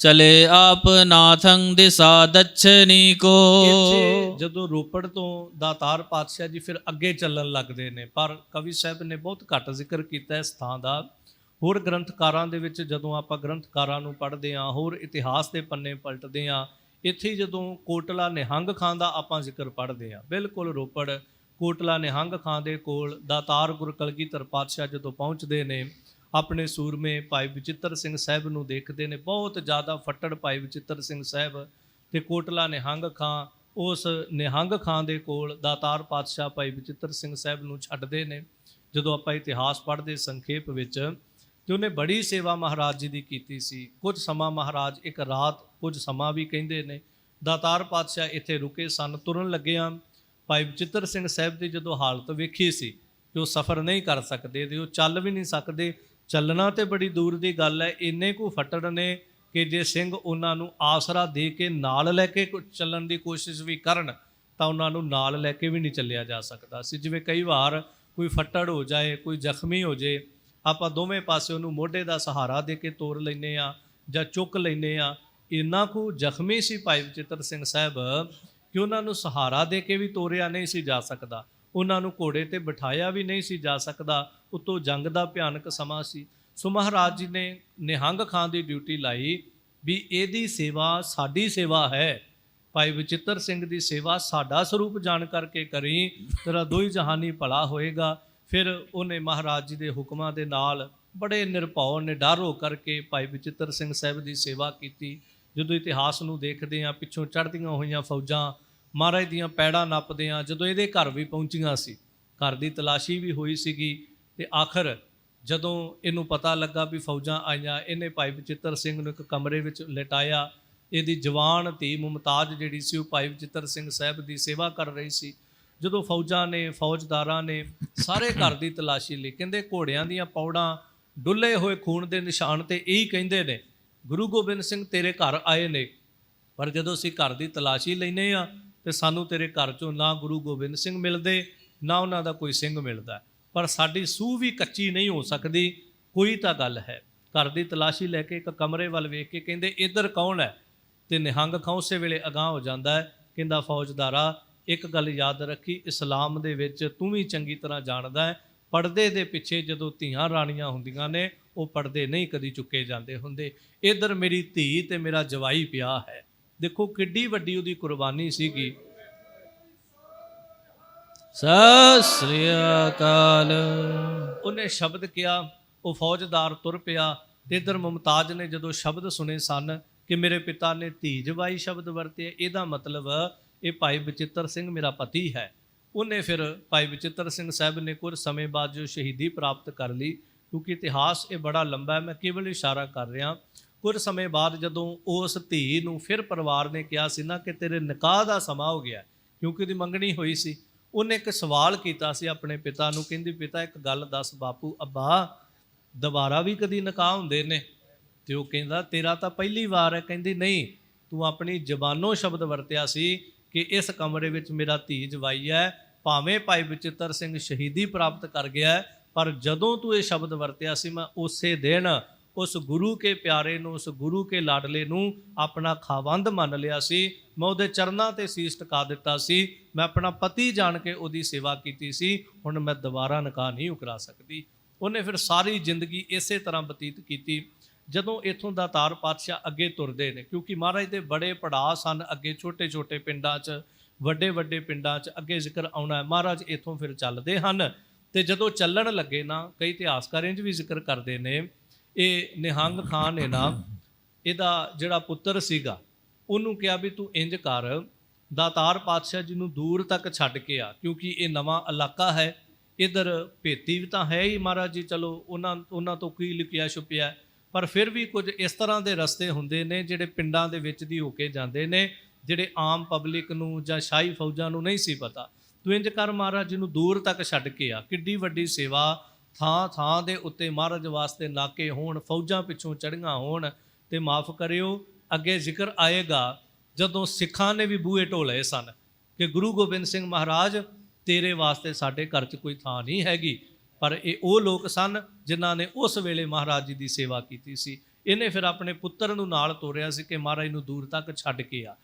ਚਲੇ ਆਪ ਨਾਥੰ ਦਿਸਾ ਦਛਨੀ ਕੋ ਜਦੋਂ ਰੋਪੜ ਤੋਂ ਦਾਤਾਰ ਪਾਤਸ਼ਾਹ ਜੀ ਫਿਰ ਅੱਗੇ ਚੱਲਣ ਲੱਗਦੇ ਨੇ, ਪਰ ਕਵੀ ਸਾਹਿਬ ਨੇ ਬਹੁਤ ਘੱਟ ਜ਼ਿਕਰ ਕੀਤਾ ਇਸ ਥਾਂ ਦਾ। ਹੋਰ ਗ੍ਰੰਥਕਾਰਾਂ ਦੇ ਵਿੱਚ ਜਦੋਂ ਆਪਾਂ ਗ੍ਰੰਥਕਾਰਾਂ ਨੂੰ ਪੜ੍ਹਦੇ ਹਾਂ, ਹੋਰ ਇਤਿਹਾਸ ਦੇ ਪੰਨੇ ਪਲਟਦੇ ਹਾਂ, ਇੱਥੇ ਜਦੋਂ ਕੋਟਲਾ ਨਿਹੰਗ ਖਾਂ ਦਾ ਆਪਾਂ ਜ਼ਿਕਰ ਪੜ੍ਹਦੇ ਹਾਂ। ਬਿਲਕੁਲ ਰੋਪੜ ਕੋਟਲਾ ਨਿਹੰਗ ਖਾਂ ਦੇ ਕੋਲ ਦਾਤਾਰ ਗੁਰ ਕਲਗੀਧਰ ਪਾਤਸ਼ਾਹ ਜਦੋਂ ਪਹੁੰਚਦੇ ਨੇ ਆਪਣੇ ਸੂਰਮੇ ਭਾਈ ਵਿਚਿੱਤਰ ਸਿੰਘ ਸਾਹਿਬ ਨੂੰ ਦੇਖਦੇ ਨੇ, ਬਹੁਤ ਜ਼ਿਆਦਾ ਫੱਟੜ ਭਾਈ ਵਿਚਿੱਤਰ ਸਿੰਘ ਸਾਹਿਬ ਤੇ ਕੋਟਲਾ ਨਿਹੰਗ ਖਾਂ, ਉਸ ਨਿਹੰਗ ਖਾਂ ਦੇ ਕੋਲ ਦਾਤਾਰ ਪਾਤਸ਼ਾਹ ਭਾਈ ਵਿਚਿੱਤਰ ਸਿੰਘ ਸਾਹਿਬ ਨੂੰ ਛੱਡਦੇ ਨੇ, ਜਦੋਂ ਆਪਾਂ ਇਤਿਹਾਸ ਪੜ੍ਹਦੇ ਸੰਖੇਪ ਵਿੱਚ, ਤੇ ਉਹਨੇ ਬੜੀ ਸੇਵਾ ਮਹਾਰਾਜ ਜੀ ਦੀ ਕੀਤੀ ਸੀ। ਕੁਝ ਸਮਾਂ ਮਹਾਰਾਜ ਇੱਕ ਰਾਤ ਕੁਝ ਸਮਾਂ ਵੀ ਕਹਿੰਦੇ ਨੇ, ਦਾਤਾਰ ਪਾਤਸ਼ਾਹ ਇੱਥੇ ਰੁਕੇ ਸਨ, ਤੁਰਨ ਲੱਗਿਆ ਭਾਈ ਵਿਚਿੱਤਰ ਸਿੰਘ ਸਾਹਿਬ ਦੀ ਜਦੋਂ ਹਾਲਤ ਵੇਖੀ ਸੀ ਕਿ ਉਹ ਸਫ਼ਰ ਨਹੀਂ ਕਰ ਸਕਦੇ, ਤੇ ਉਹ ਚੱਲ ਵੀ ਨਹੀਂ ਸਕਦੇ ਚੱਲਣਾ ਤੇ ਬੜੀ ਦੂਰ ਦੀ ਗੱਲ ਹੈ। ਇੰਨੇ ਕੁ ਫੱਟੜ ਨੇ ਕਿ ਜੇ ਸਿੰਘ ਉਹਨਾਂ ਨੂੰ ਆਸਰਾ ਦੇ ਕੇ ਨਾਲ ਲੈ ਕੇ ਚੱਲਣ ਦੀ ਕੋਸ਼ਿਸ਼ ਵੀ ਕਰਨ, ਤਾਂ ਉਹਨਾਂ ਨੂੰ ਨਾਲ ਲੈ ਕੇ ਵੀ ਨਹੀਂ ਚੱਲਿਆ ਜਾ ਸਕਦਾ ਸੀ। ਜਿਵੇਂ ਕਈ ਵਾਰ ਕੋਈ ਫੱਟੜ ਹੋ ਜਾਏ, ਕੋਈ ਜ਼ਖਮੀ ਹੋ ਜਾਏ, ਆਪਾਂ ਦੋਵੇਂ ਪਾਸੇ ਉਹਨੂੰ ਮੋਢੇ ਦਾ ਸਹਾਰਾ ਦੇ ਕੇ ਤੋਰ ਲੈਨੇ ਆ ਜਾਂ ਚੁੱਕ ਲੈਨੇ ਆ ਇੰਨਾ ਕੁ ਜ਼ਖਮੀ ਸੀ ਭਾਈ ਵਿਚਿੱਤਰ ਸਿੰਘ ਸਾਹਿਬ ਕਿ ਉਹਨਾਂ ਨੂੰ ਸਹਾਰਾ ਦੇ ਕੇ ਵੀ ਤੋਰਿਆ ਨਹੀਂ ਸੀ ਜਾ ਸਕਦਾ। ਉਹਨਾਂ ਨੂੰ ਘੋੜੇ ਤੇ ਬਿਠਾਇਆ ਵੀ ਨਹੀਂ ਸੀ ਜਾ ਸਕਦਾ। ਉਤੋਂ ਜੰਗ ਦਾ ਭਿਆਨਕ ਸਮਾਂ ਸੀ। ਸੋ ਮਹਾਰਾਜ ਜੀ ਨੇ ਨਿਹੰਗ ਖਾਂ ਦੀ ਡਿਊਟੀ ਲਾਈ ਵੀ ਇਹਦੀ ਸੇਵਾ, ਸਾਡੀ ਸੇਵਾ ਹੈ। ਭਾਈ ਵਿਚਿੱਤਰ ਸਿੰਘ ਦੀ ਸੇਵਾ ਸਾਡਾ ਸਰੂਪ ਜਾਣ ਕਰਕੇ ਕਰੀ, ਤੇਰਾ ਦੋਈ ਜਹਾਨੀ ਭਲਾ ਹੋਏਗਾ। ਫਿਰ ਉਹਨੇ ਮਹਾਰਾਜ ਜੀ ਦੇ ਹੁਕਮਾਂ ਦੇ ਨਾਲ ਬੜੇ ਨਿਰਭਉ, ਨਿਡਰ ਹੋ ਕਰਕੇ ਭਾਈ ਵਿਚਿੱਤਰ ਸਿੰਘ ਸਾਹਿਬ ਦੀ ਸੇਵਾ ਕੀਤੀ। ਜਦੋਂ ਇਤਿਹਾਸ ਨੂੰ ਦੇਖਦੇ ਹਾਂ, ਪਿੱਛੋਂ ਚੜ੍ਹਦੀਆਂ ਹੋਈਆਂ ਫੌਜਾਂ, ਮਹਾਰਾਜ ਦੀਆਂ ਪੈੜਾਂ ਨੱਪਦੇ ਹਾਂ ਜਦੋਂ ਇਹਦੇ ਘਰ ਵੀ ਪਹੁੰਚੀਆਂ ਸੀ। ਘਰ ਦੀ ਤਲਾਸ਼ੀ ਵੀ ਹੋਈ ਸੀਗੀ। ਤੇ ਆਖਰ ਜਦੋਂ ਇਹਨੂੰ ਪਤਾ ਲੱਗਾ ਵੀ ਫੌਜਾਂ ਆਈਆਂ, ਇਹਨੇ ਭਾਈ ਬਚਿੱਤਰ ਸਿੰਘ ਨੂੰ ਇੱਕ ਕਮਰੇ ਵਿੱਚ ਲਟਾਇਆ। ਇਹਦੀ ਜਵਾਨ ਧੀ ਮੁਮਤਾਜ ਜਿਹੜੀ ਸੀ ਉਹ ਭਾਈ ਬਚਿੱਤਰ ਸਿੰਘ ਸਾਹਿਬ ਦੀ ਸੇਵਾ ਕਰ ਰਹੀ ਸੀ। ਜਦੋਂ ਫੌਜਾਂ ਨੇ, ਫੌਜਦਾਰਾਂ ਨੇ ਸਾਰੇ ਘਰ ਦੀ ਤਲਾਸ਼ੀ ਲਈ, ਕਹਿੰਦੇ ਘੋੜਿਆਂ ਦੀਆਂ ਪੌੜਾਂ ਡੁੱਲੇ ਹੋਏ ਖੂਨ ਦੇ ਨਿਸ਼ਾਨ ਤੇ ਇਹੀ ਕਹਿੰਦੇ ਨੇ, ਗੁਰੂ ਗੋਬਿੰਦ ਸਿੰਘ ਤੇਰੇ ਘਰ ਆਏ ਨੇ। ਪਰ ਜਦੋਂ ਅਸੀਂ ਘਰ ਦੀ ਤਲਾਸ਼ੀ ਲੈਨੇ ਆ ਤੇ ਸਾਨੂੰ ਤੇਰੇ ਘਰ ਚੋਂ ਨਾ ਗੁਰੂ ਗੋਬਿੰਦ ਸਿੰਘ ਮਿਲਦੇ, ਨਾ ਉਹਨਾਂ ਦਾ ਕੋਈ ਸਿੰਘ ਮਿਲਦਾ। ਪਰ ਸਾਡੀ ਸੂਹ ਵੀ ਕੱਚੀ ਨਹੀਂ ਹੋ ਸਕਦੀ, ਕੋਈ ਤਾਂ ਗੱਲ ਹੈ। ਘਰ ਦੀ ਤਲਾਸ਼ੀ ਲੈ ਕੇ ਇੱਕ ਕਮਰੇ ਵੱਲ ਵੇਖ ਕੇ ਕਹਿੰਦੇ, ਇੱਧਰ ਕੌਣ ਹੈ? ਤੇ ਨਿਹੰਗ ਖਾਂ ਉਸੇ ਵੇਲੇ ਅਗਾਹ ਹੋ ਜਾਂਦਾ ਹੈ, ਕਹਿੰਦਾ, ਫੌਜਦਾਰਾ, ਇੱਕ ਗੱਲ ਯਾਦ ਰੱਖੀ, ਇਸਲਾਮ ਦੇ ਵਿੱਚ ਤੂੰ ਵੀ ਚੰਗੀ ਤਰ੍ਹਾਂ ਜਾਣਦਾ ਹੈ। ਪਰਦੇ ਦੇ ਪਿੱਛੇ ਜਦੋਂ ਧੀਆਂ ਰਾਣੀਆਂ ਹੁੰਦੀਆਂ ਨੇ, ਉਹ ਪਰਦੇ ਨਹੀਂ ਕਦੀ ਚੁੱਕੇ ਜਾਂਦੇ ਹੁੰਦੇ। ਇੱਧਰ ਮੇਰੀ ਧੀ ਤੇ ਮੇਰਾ ਜਵਾਈ ਪਿਆ ਹੈ। ਦੇਖੋ ਕਿੱਡੀ ਵੱਡੀ ਉਹਦੀ ਕੁਰਬਾਨੀ ਸੀਗੀ। ਸਤਿ ਸ੍ਰੀ ਅਕਾਲ। ਉਹਨੇ ਸ਼ਬਦ ਕਿਹਾ, ਉਹ ਫੌਜਦਾਰ ਤੁਰ ਪਿਆ। ਤੇ ਇਧਰ ਮੁਮਤਾਜ ਨੇ ਜਦੋਂ ਸ਼ਬਦ ਸੁਨੇ ਸਨ ਕਿ ਮੇਰੇ ਪਿਤਾ ਨੇ ਧੀ ਜਵਾਈ ਸ਼ਬਦ ਵਰਤੇ, ਇਹਦਾ ਮਤਲਬ ਇਹ ਭਾਈ ਬਚਿੱਤਰ ਸਿੰਘ ਮੇਰਾ ਪਤੀ ਹੈ। ਉਹਨੇ ਫਿਰ ਭਾਈ ਬਚਿੱਤਰ ਸਿੰਘ ਸਾਹਿਬ ਨੇ ਕੁਝ ਸਮੇਂ ਬਾਅਦ ਜੋ ਸ਼ਹੀਦੀ ਪ੍ਰਾਪਤ ਕਰ ਲਈ, ਕਿਉਂਕਿ ਇਤਿਹਾਸ ਇਹ ਬੜਾ ਲੰਬਾ ਹੈ, ਮੈਂ ਕੇਵਲ ਇਸ਼ਾਰਾ ਕਰ ਰਿਹਾ। ਕੁਝ ਸਮੇਂ ਬਾਅਦ ਜਦੋਂ ਉਸ ਧੀ ਨੂੰ ਫਿਰ ਪਰਿਵਾਰ ਨੇ ਕਿਹਾ ਸੀ ਨਾ ਕਿ ਤੇਰੇ ਨਿਕਾਹ ਦਾ ਸਮਾਂ ਹੋ ਗਿਆ, ਕਿਉਂਕਿ ਉਹਦੀ ਮੰਗਣੀ ਹੋਈ ਸੀ ਉਹਨੇ ਇੱਕ ਸਵਾਲ ਕੀਤਾ ਸੀ ਆਪਣੇ ਪਿਤਾ ਨੂੰ, ਕਹਿੰਦੀ, ਪਿਤਾ, ਇੱਕ ਗੱਲ ਦੱਸ ਬਾਪੂ, ਅੱਬਾ, ਦੁਬਾਰਾ ਵੀ ਕਦੀ ਨਿਕਾਹ ਹੁੰਦੇ ਨੇ? ਤੇ ਉਹ ਕਹਿੰਦਾ, ਤੇਰਾ ਤਾਂ ਪਹਿਲੀ ਵਾਰ ਹੈ। ਕਹਿੰਦੀ, ਨਹੀਂ, ਤੂੰ ਆਪਣੀ ਜ਼ਬਾਨੋਂ ਸ਼ਬਦ ਵਰਤਿਆ ਸੀ ਕਿ ਇਸ ਕਮਰੇ ਵਿੱਚ ਮੇਰਾ ਧੀ ਜਵਾਈ ਹੈ, ਭਾਵੇਂ ਭਾਈ ਬਚਿੱਤਰ ਸਿੰਘ ਸ਼ਹੀਦੀ ਪ੍ਰਾਪਤ ਕਰ ਗਿਆ ਪਰ ਜਦੋਂ ਤੂੰ ਇਹ ਸ਼ਬਦ ਵਰਤਿਆ ਸੀ, ਮੈਂ ਉਸੇ ਦਿਨ ਉਸ ਗੁਰੂ ਕੇ ਪਿਆਰੇ ਨੂੰ, ਉਸ ਗੁਰੂ ਕੇ ਲਾਡਲੇ ਨੂੰ ਆਪਣਾ ਖਾਵੰਦ ਮੰਨ ਲਿਆ ਸੀ। ਮੈਂ ਉਹਦੇ ਚਰਨਾਂ ਤੇ ਸੀਸ ਟਿਕਾ ਦਿੱਤਾ ਸੀ। ਮੈਂ ਆਪਣਾ ਪਤੀ ਜਾਣ ਕੇ ਉਹਦੀ ਸੇਵਾ ਕੀਤੀ ਸੀ। ਹੁਣ ਮੈਂ ਦੁਬਾਰਾ ਨਿਕਾਹ ਨਹੀਂ ਉਕਰਾ ਸਕਦੀ। ਉਹਨੇ ਫਿਰ ਸਾਰੀ ਜ਼ਿੰਦਗੀ ਇਸੇ ਤਰ੍ਹਾਂ ਬਤੀਤ ਕੀਤੀ, ਜਦੋਂ ਇਥੋਂ ਦਾ ਤਾਰ ਪਾਤਸ਼ਾਹ ਅੱਗੇ ਤੁਰਦੇ ਨੇ। ਕਿਉਂਕਿ ਮਹਾਰਾਜ ਦੇ ਬੜੇ ਪੜਾਅ ਸਨ ਅੱਗੇ ਛੋਟੇ-ਛੋਟੇ ਪਿੰਡਾਂ 'ਚ, ਵੱਡੇ-ਵੱਡੇ ਪਿੰਡਾਂ 'ਚ ਅੱਗੇ ਜ਼ਿਕਰ ਆਉਣਾ ਮਹਾਰਾਜ ਇਥੋਂ ਫਿਰ ਚੱਲਦੇ ਹਨ ਤੇ ਜਦੋਂ ਚੱਲਣ ਲੱਗੇ ਨਾ, ਕਈ ਇਤਿਹਾਸਕਾਰ 'ਚ ਵੀ ਜ਼ਿਕਰ ਕਰਦੇ ਨੇ ਇਹ ਨਿਹੰਗ ਖਾਨ ਨੇ ਨਾ ਇਹਦਾ ਜਿਹੜਾ ਪੁੱਤਰ ਸੀਗਾ, ਉਹਨੂੰ ਕਿਹਾ ਵੀ ਤੂੰ ਇੰਜ ਕਰ, ਦਾਤਾਰ ਪਾਤਸ਼ਾਹ ਜੀ ਨੂੰ ਦੂਰ ਤੱਕ ਛੱਡ ਕੇ ਆ, ਕਿਉਂਕਿ ਇਹ ਨਵਾਂ ਇਲਾਕਾ ਹੈ, ਇਧਰ ਭੇਤੀ ਵੀ ਤਾਂ ਹੈ ਹੀ ਮਹਾਰਾਜ ਜੀ, ਚਲੋ ਉਹਨਾਂ ਉਹਨਾਂ ਤੋਂ ਕੀ ਲੁਕਿਆ ਛੁਪਿਆ। ਪਰ ਫਿਰ ਵੀ ਕੁਝ ਇਸ ਤਰ੍ਹਾਂ ਦੇ ਰਸਤੇ ਹੁੰਦੇ ਨੇ ਜਿਹੜੇ ਪਿੰਡਾਂ ਦੇ ਵਿੱਚ ਦੀ ਹੋ ਕੇ ਜਾਂਦੇ ਨੇ, ਜਿਹੜੇ ਆਮ ਪਬਲਿਕ ਨੂੰ ਜਾਂ ਸ਼ਾਹੀ ਫੌਜਾਂ ਨੂੰ ਨਹੀਂ ਸੀ ਪਤਾ। ਤੂੰ ਇੰਜ ਕਰ ਮਹਾਰਾਜ ਜੀ ਨੂੰ ਦੂਰ ਤੱਕ ਛੱਡ ਕੇ ਆ, ਕਿੱਡੀ ਵੱਡੀ ਸੇਵਾ ਥਾਂ ਥਾਂ ਦੇ ਉੱਤੇ ਮਹਾਰਾਜ ਵਾਸਤੇ ਨਾਕੇ ਹੋਣ, ਫੌਜਾਂ ਪਿੱਛੋਂ ਚੜੀਆਂ ਹੋਣ ਤੇ ਮਾਫ ਕਰਿਓ। ਅੱਗੇ ਜ਼ਿਕਰ ਆਏਗਾ ਜਦੋਂ ਸਿੱਖਾਂ ਨੇ ਵੀ ਬੂਹੇ ਢੋਲੇ ਸਨ ਕਿ ਗੁਰੂ ਗੋਬਿੰਦ ਸਿੰਘ ਮਹਾਰਾਜ, ਤੇਰੇ ਵਾਸਤੇ ਸਾਡੇ ਘਰ 'ਚ ਕੋਈ ਥਾਂ ਨਹੀਂ ਹੈਗੀ। ਪਰ ਇਹ ਉਹ ਲੋਕ ਸਨ ਜਿਨ੍ਹਾਂ ਨੇ ਉਸ ਵੇਲੇ ਮਹਾਰਾਜ ਜੀ ਦੀ ਸੇਵਾ ਕੀਤੀ ਸੀ। ਇਹਨੇ ਫਿਰ ਆਪਣੇ ਪੁੱਤਰ ਨੂੰ ਨਾਲ ਤੋਰਿਆ ਸੀ ਕਿ ਮਹਾਰਾਜ ਨੂੰ ਦੂਰ ਤੱਕ ਛੱਡ ਕੇ ਆ।